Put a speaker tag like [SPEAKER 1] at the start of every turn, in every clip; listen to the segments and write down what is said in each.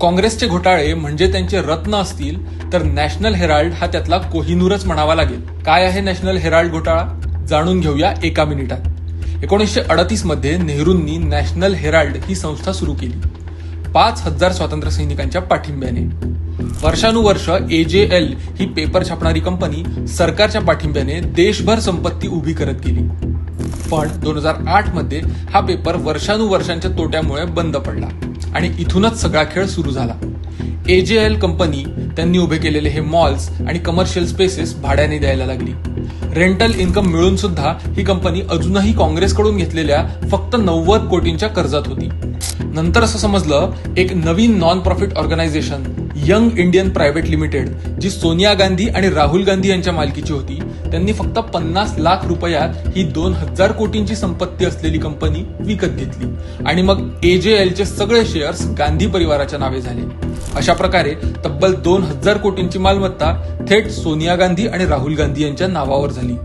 [SPEAKER 1] काँग्रेसचे घोटाळे म्हणजे त्यांचे रत्न असतील तर नॅशनल हेराल्ड हा त्यातला कोहिनूरच म्हणावा लागेल. काय आहे नॅशनल हेराल्ड घोटाळा? जाणून घेऊया एका मिनिटात. एकोणीसशे अडतीसमध्ये नेहरूंनी नॅशनल हेराल्ड ही संस्था सुरू केली. पाच हजार स्वातंत्र्य सैनिकांच्या पाठिंब्याने. वर्षानुवर्ष एल ही पेपर छापणारी कंपनी सरकारच्या पाठिंब्याने देशभर संपत्ती उभी करत गेली. पण दोन हजार आठमध्ये हा पेपर वर्षानुवर्षांच्या तोट्यामुळे बंद पडला. आणि इथूनच सगळा खेळ सुरू झाला. एल कंपनी त्यांनी उभे केलेले हे मॉल्स आणि कमर्शियल स्पेसेस भाड्याने द्यायला लागली. रेंटल इन्कम मिळून सुद्धा ही कंपनी अजूनही काँग्रेसकडून घेतलेल्या फक्त नव्वद कोटींच्या कर्जात होती. नंतर असं समजलं एक नवीन non profit organisation young Indian private limited जी सोनिया गांधी आणि राहुल गांधी यांच्या मालकीची होती त्यांनी फक्त पन्नास लाख रुपयात ही दोन हजार कोटींची संपत्ती असलेली कंपनी विकत घेतली. आणि मग एजेएलचे सगळे शेअर्स गांधी परिवाराच्या नावे झाले. अशा प्रकारे तब्बल दोन हजार कोटींची मालमत्ता थेट सोनिया गांधी आणि राहुल गांधी यांच्या नावावर झाली.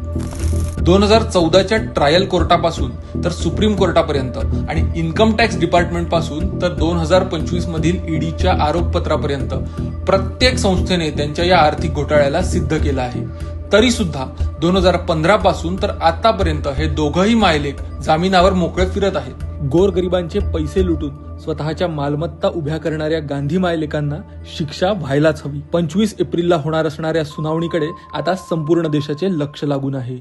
[SPEAKER 1] दोन हजार चौदाच्या ट्रायल कोर्टापासून तर सुप्रीम कोर्टापर्यंत आणि इन्कम टॅक्स डिपार्टमेंटपासून तर दोन हजार पंचवीस मधील ईडीच्या आरोपपत्रापर्यंत प्रत्येक संस्थेने त्यांच्या या आर्थिक घोटाळ्याला सिद्ध केलं आहे. तरी सुद्धा दोन हजार पंधरा पासून तर आतापर्यंत हे दोघंही मायलेक जामिनावर मोकळे फिरत आहेत. गोरगरिबांचे पैसे लुटून स्वतःच्या मालमत्ता उभ्या करणाऱ्या गांधी मायलेकांना शिक्षा व्हायलाच हवी. पंचवीस एप्रिलला होणार असणाऱ्या सुनावणीकडे आता संपूर्ण देशाचे लक्ष लागून आहे.